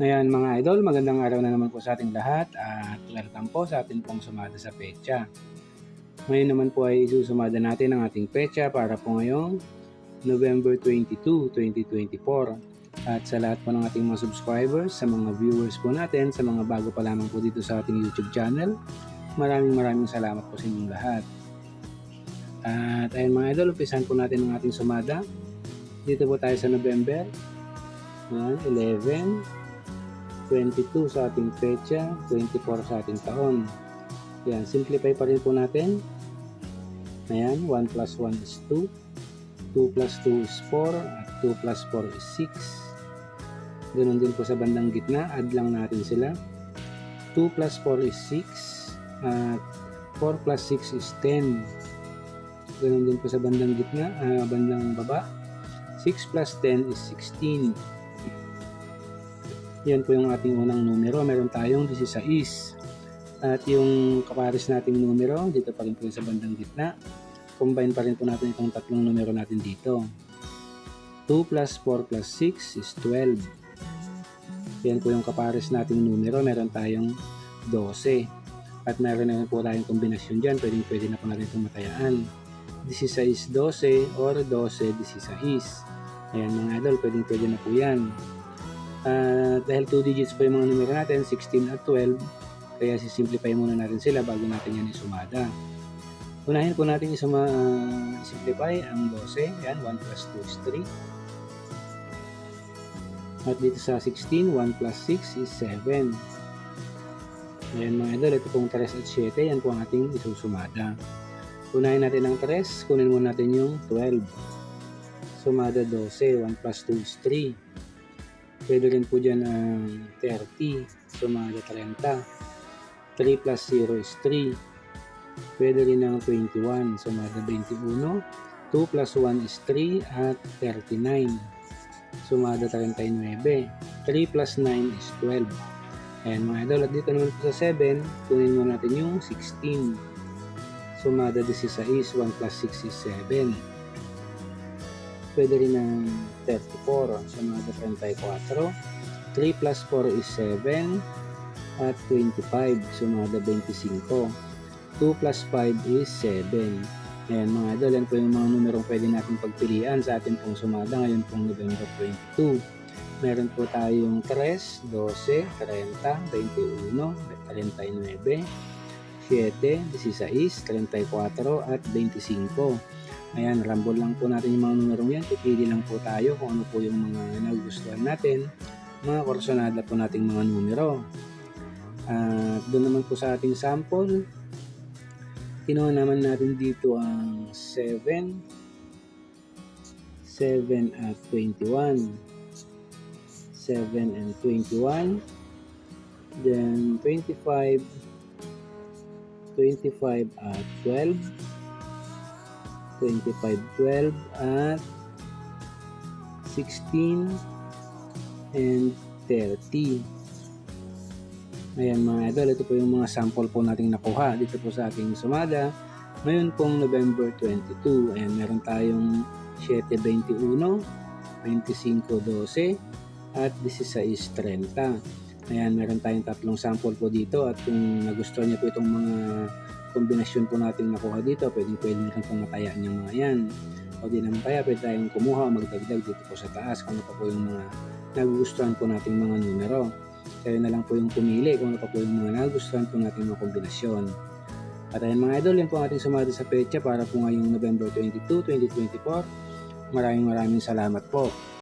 Ngayon mga idol, magandang araw na naman po sa ating lahat at welcome po sa ating pong sumada sa pecha. Ngayon naman po ay isusumada natin ang ating pecha para po ngayong November 22, 2024. At sa lahat po ng ating mga subscribers, sa mga viewers po natin, sa mga bago pa lamang po dito sa ating YouTube channel, maraming maraming salamat po sa inyong lahat. At ayun mga idol, umpisan po natin ang ating sumada. Dito po tayo sa November. Ayan, 11, 22 sa ating pecha, 24 sa ating taon. Yan, simplify pa rin po natin. Ayan, 1 plus 1 is 2. 2 plus 2 is 4. At 2 plus 4 is 6. Ganun din po sa bandang gitna. Add lang natin sila. 2 plus 4 is 6. At 4 plus 6 is 10. Ganun din po sa bandang gitna, ah, bandang baba. 6 plus 10 is 16. Yan po yung ating unang numero. Meron tayong 16. At yung kapares nating numero, dito pa rin po sa bandang gitna. Combine pa rin po natin itong tatlong numero natin dito. 2 plus 4 plus 6 is 12. Yan po yung kapares nating numero. Meron tayong 12. At meron na po tayong kombinasyon dyan. Pwede, pwede na po natin itong matayaan. 16-12 or 12-16. Ayan mga idol, pwede, pwede na po yan. Ah, dahil 2 digits po yung mga numero natin, 16 at 12, kaya sisimplify muna natin sila bago natin yan isumada. Unahin po natin isuma, uh, simplify ang 12. Yan, 1 plus 2 is 3. At dito sa 16, 1 plus 6 is 7. Ayan mga idol, ito pong 3 at 7, yan po ang ating isusumada. Unahin natin ang 3, kunin muna natin yung 12. Sumada 12, 1 plus 2 is 3. Pwede rin po dyan ang 30, sumada 30. 3 plus 0 is 3. Pwede rin ang 21, sumada 21. 2 plus 1 is 3 at 39. Sumada 39. 3 plus 9 is 12. Ayan mga idol, at dito naman po sa 7, kunin mo natin yung 16. Sumada 16, 1 plus 6 is 7 pwede rin ng 34 sumada 34 3 plus 4 is 7 at 25 sumada 25 2 plus 5 is 7 ayan mga idol yan po yung mga numerong pwede natin pagpilian sa ating pong sumada ngayon pong November 22 meron po tayong 3, 12, 30, 21, 39 7, 16, 34 at 25 Ayan, rambol lang po natin yung mga numerong yan. Pipili lang po tayo kung ano po yung mga nagugustuhan natin. Mga korsonada po nating mga numero. At doon naman po sa ating sample, kinuha naman natin dito ang 7, 7 at 21. 7 and 21. Then 25, 25 at 12. 25, 12 at 16 and 30. Ayan mga idol, ito po yung mga sample po nating nakuha dito po sa ating sumada. Ngayon pong November 22, ayan meron tayong 7.21, 25.12 at 16.30. Ayan, meron tayong tatlong sample po dito at kung nagustuhan niyo po itong mga kombinasyon po natin nakuha dito, pwedeng pwede rin pong matayaan yung mga yan. O di naman kaya pwede tayong kumuha o magdagdag dito po sa taas kung ano pa po yung mga nagugustuhan po nating mga numero. Kayo na lang po yung pumili kung ano pa po yung mga nagugustuhan po nating mga kombinasyon. At ayun mga idol, yan po ang ating sumada sa pecha para po ngayong November 22, 2024. Maraming maraming salamat po.